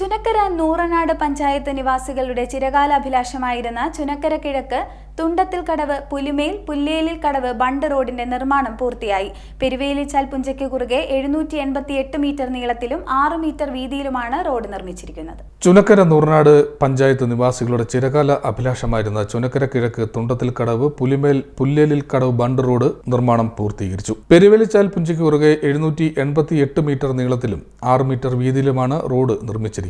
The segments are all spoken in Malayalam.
ചുനക്കര നൂറനാട് പഞ്ചായത്ത് നിവാസികളുടെ ചിരകാല അഭിലാഷമായിരുന്ന ചുനക്കര കിഴക്ക് തുണ്ടത്തിൽ കടവ് പുലിമേൽ പുല്ലേലിൽ കടവ് ബണ്ട് റോഡിന്റെ നിർമ്മാണം പൂർത്തിയായി. പെരുവേലിച്ചാൽ പുഞ്ചയ്ക്ക് കുറുകെ എഴുന്നൂറ്റി എൺപത്തി എട്ട് മീറ്റർ നീളത്തിലും ആറ് മീറ്റർ വീതിയിലുമാണ് റോഡ് നിർമ്മിച്ചിരിക്കുന്നത്. ചുനക്കര നൂറനാട് പഞ്ചായത്ത് നിവാസികളുടെ ചിരകാല അഭിലാഷമായിരുന്ന ചുനക്കര കിഴക്ക് തുണ്ടത്തിൽ കടവ് പുലിമേൽ പുല്ലേലിൽ കടവ് ബണ്ട് റോഡ് നിർമ്മാണം പൂർത്തീകരിച്ചു. പെരുവേലിച്ചാൽ പുഞ്ചയ്ക്ക് കുറുകെ എഴുന്നൂറ്റി എൺപത്തി എട്ട് മീറ്റർ നീളത്തിലും ആറ് മീറ്റർ വീതിയിലുമാണ് റോഡ് നിർമ്മിച്ചിരിക്കുന്നത്.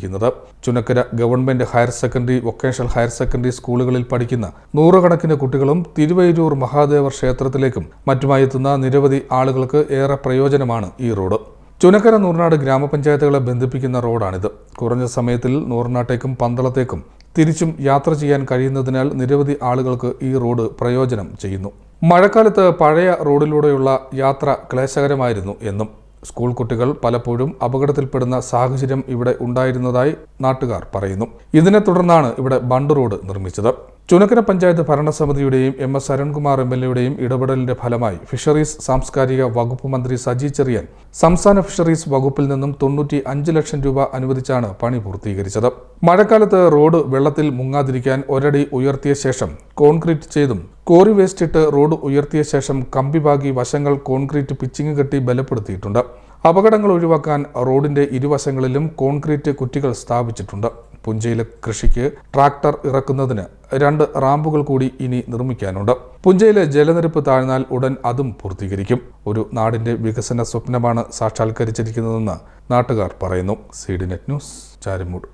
Chunakkara government higher secondary vocational higher secondary സ്കൂളുകളിൽ പഠിക്കുന്ന നൂറുകണക്കിന് കുട്ടികളും തിരുവൈരൂർ മഹാദേവർ ക്ഷേത്രത്തിലേക്കും മറ്റുമായി എത്തുന്ന നിരവധി ആളുകൾക്ക് ഏറെ പ്രയോജനമാണ് ഈ റോഡ്. ചുനക്കര നൂർനാട് ഗ്രാമപഞ്ചായത്തുകളെ ബന്ധിപ്പിക്കുന്ന റോഡാണിത്. കുറഞ്ഞ സമയത്തിൽ നൂർനാട്ടേക്കും പന്തളത്തേക്കും തിരിച്ചും യാത്ര ചെയ്യാൻ കഴിയുന്നതിനാൽ നിരവധി ആളുകൾക്ക് ഈ റോഡ് പ്രയോജനം ചെയ്യുന്നു. മഴക്കാലത്ത് പഴയ റോഡിലൂടെയുള്ള യാത്ര ക്ലേശകരമായിരുന്നു എന്നും സ്കൂൾ കുട്ടികൾ പലപ്പോഴും അപകടത്തിൽപ്പെടുന്ന സാഹചര്യം ഇവിടെ ഉണ്ടായിരുന്നതായി നാട്ടുകാർ പറയുന്നു. ഇതിനെ തുടർന്നാണ് ഇവിടെ ബണ്ട് റോഡ് നിർമ്മിച്ചത്. Chunakkara panchayat ഭരണസമിതിയുടെയും M S Arunkumar M L എയുടെയും ഇടപെടലിന്റെ ഫലമായി ഫിഷറീസ് സാംസ്കാരിക വകുപ്പ് മന്ത്രി സജി ചെറിയൻ സംസ്ഥാന ഫിഷറീസ് വകുപ്പിൽ നിന്നും തൊണ്ണൂറ്റി അഞ്ച് ലക്ഷം രൂപ അനുവദിച്ചാണ് പണി പൂർത്തീകരിച്ചത്. മഴക്കാലത്ത് റോഡ് വെള്ളത്തിൽ മുങ്ങാതിരിക്കാൻ ഒരടി ഉയർത്തിയ ശേഷം കോൺക്രീറ്റ് ചെയ്തും കോറി വേസ്റ്റ് ഇട്ട് റോഡ് ഉയർത്തിയ ശേഷം കമ്പിഭാഗി വശങ്ങൾ കോൺക്രീറ്റ് പിച്ചിങ് കെട്ടി ബലപ്പെടുത്തിയിട്ടുണ്ട്. അപകടങ്ങൾ ഒഴിവാക്കാൻ റോഡിന്റെ ഇരുവശങ്ങളിലും കോൺക്രീറ്റ് കുറ്റികൾ സ്ഥാപിച്ചിട്ടുണ്ട്. പുഞ്ചയിലെ കൃഷിക്ക് ട്രാക്ടർ ഇറക്കുന്നതിന് രണ്ട് റാമ്പുകൾ കൂടി ഇനി നിർമ്മിക്കാനുണ്ട്. പുഞ്ചയിലെ ജലനിരപ്പ് താഴ്ന്നാൽ ഉടൻ അതും പൂർത്തീകരിക്കും. ഒരു നാടിന്റെ വികസന സ്വപ്നമാണ് സാക്ഷാത്കരിച്ചിരിക്കുന്നതെന്ന് നാട്ടുകാർ പറയുന്നു. C net news Charimood.